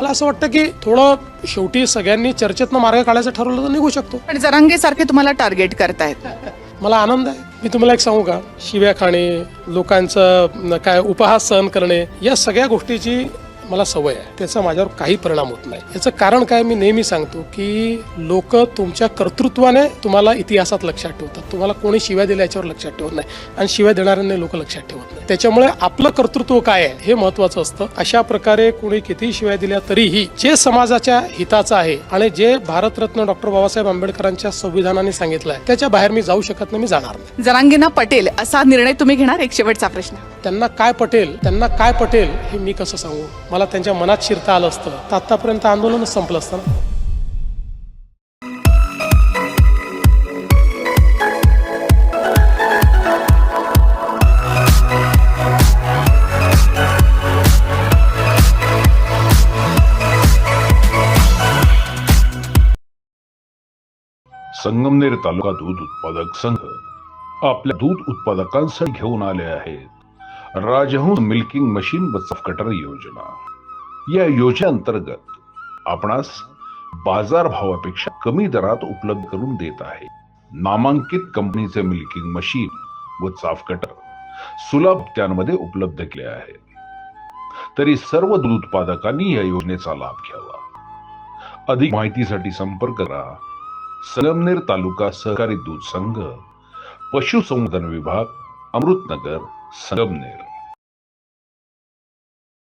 मला असं वाटतं की थोडं शेवटी सगळ्यांनी चर्चेतनं मार्ग काढायचं ठरवलं तर निघू शकतो. पण जरांगे सारखे तुम्हाला टार्गेट करतायत. मला आनंद आहे. मी तुम्हाला एक सांगू का? शिव्या खाणे लोकांचं न, काय उपहास सहन करणे या सगळ्या गोष्टीची मला सवय आहे. त्याचा माझ्यावर काही परिणाम होत नाही. याचं कारण काय मी नेहमी सांगतो की लोक तुमच्या कर्तृत्वाने तुम्हाला इतिहासात लक्षात ठेवतात. तुम्हाला कोणी शिव्या दिल्या याच्यावर लक्षात ठेवत नाही आणि शिव्या देणाऱ्यांना लोक लक्षात ठेवत नाही. त्याच्यामुळे आपलं कर्तृत्व काय आहे हे महत्वाचं असतं. अशा प्रकारे कोणी किती शिव्या दिल्या तरीही जे समाजाच्या हिताचं आहे आणि जे भारतरत्न डॉक्टर बाबासाहेब आंबेडकरांच्या संविधानाने सांगितलं आहे त्याच्या बाहेर मी जाऊ शकत नाही मी जाणार नाही. जरांगिना पटेल असा निर्णय तुम्ही घेणार? एक शेवटचा प्रश्न. त्यांना काय पटेल त्यांना काय पटेल हे मी कसं सांगू? मला त्यांच्या मनात शिरता आलं असतं. तर आत्तापर्यंत आंदोलनच संपलं असतं ना? संगमनेर तालुका दूध उत्पादक संघ आपल्या दूध उत्पादकांसाठी घेऊन आले आहेत. राजहंस मिल्किंग मशीन व कटर योजना. या योजनेअंतर्गत आपणास बाजार भावापेक्षा कमी दरात उपलब्ध करून देत आहे. नामांकित कंपनीचे मिल्किंग मशीन व चाफ कटर सुलभ त्यांमध्ये उपलब्ध केले आहे. तरी सर्व दूध उत्पादकांनी या योजनेचा लाभ घ्यावा. अधिक माहितीसाठी संपर्क करा. संगमनेर तालुका सहकारी दूध संघ पशुसंवर्धन विभाग अमृतनगर. संगमनेर